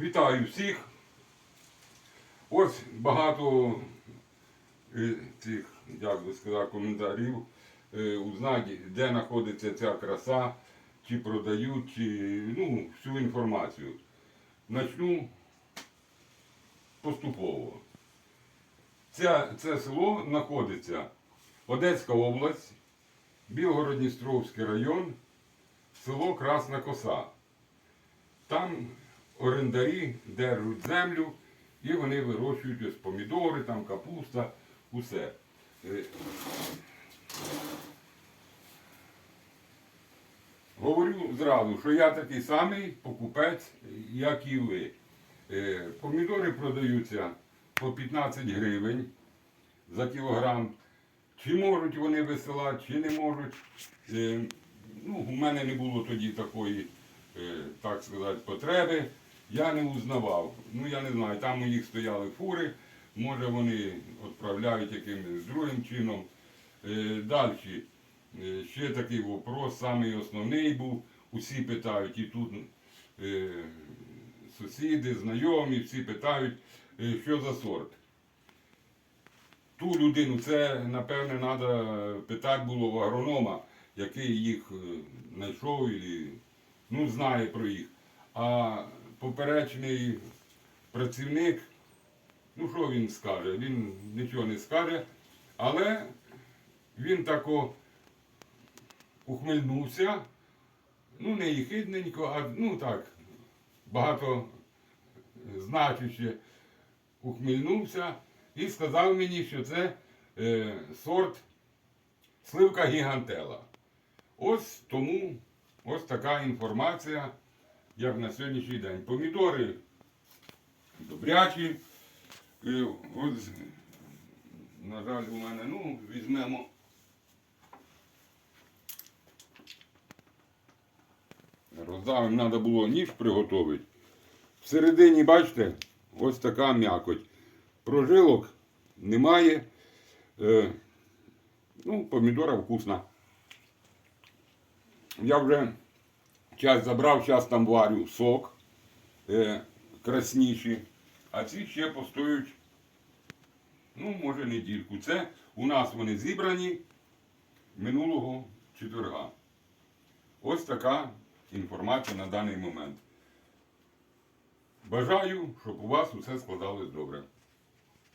Вітаю всіх. Ось багато е, цих, як би сказати, коментарів е, узнати, де знаходиться ця краса, чи продають, чи ну, всю інформацію. Начну поступово. Це, це село знаходиться Одеська область, Білгород-Дністровський район, село Красна Коса. Там орендарі держать землю і вони вирощують ось помідори, там капуста, усе. Е, Говорю зразу, що я такий самий покупець, як і ви. Е, Помідори продаються по 15 гривень за кілограм. Чи можуть вони висилати, чи не можуть. Е, Ну, у мене не було тоді такої, так сказати, потреби. Я не узнавав. Ну, я не знаю, там у них стояли фури, може вони відправляють якимось другим чином. Е, Далі. Е, Ще такий вопрос, самий основний був. Усі питають, і тут е, сусіди, знайомі, всі питають, що за сорт. Ту людину, це, напевне, треба питати було в агронома, який їх знайшов і ну, знає про їх. А поперечний працівник, ну що він скаже? Він нічого не скаже, але він тако ухмильнувся, ну не їхидненько, а ну так, багато значуще ухмильнувся і сказав мені, що це е, сорт сливка гігантела. Ось тому ось така інформація, як на сьогоднішній день. Помідори добрячі. Е, ось, на жаль, у мене, ну, візьмемо. Роздавим, треба було ніж приготувати. Всередині, бачите, ось така м'якоть. Прожилок немає. Е, ну, помідора вкусна. Я вже час забрав, зараз там варю сок е, красніший, а ці ще постоють, ну, може, недільку. Це у нас вони зібрані минулого четверга. Ось така інформація на даний момент. Бажаю, щоб у вас усе складалось добре.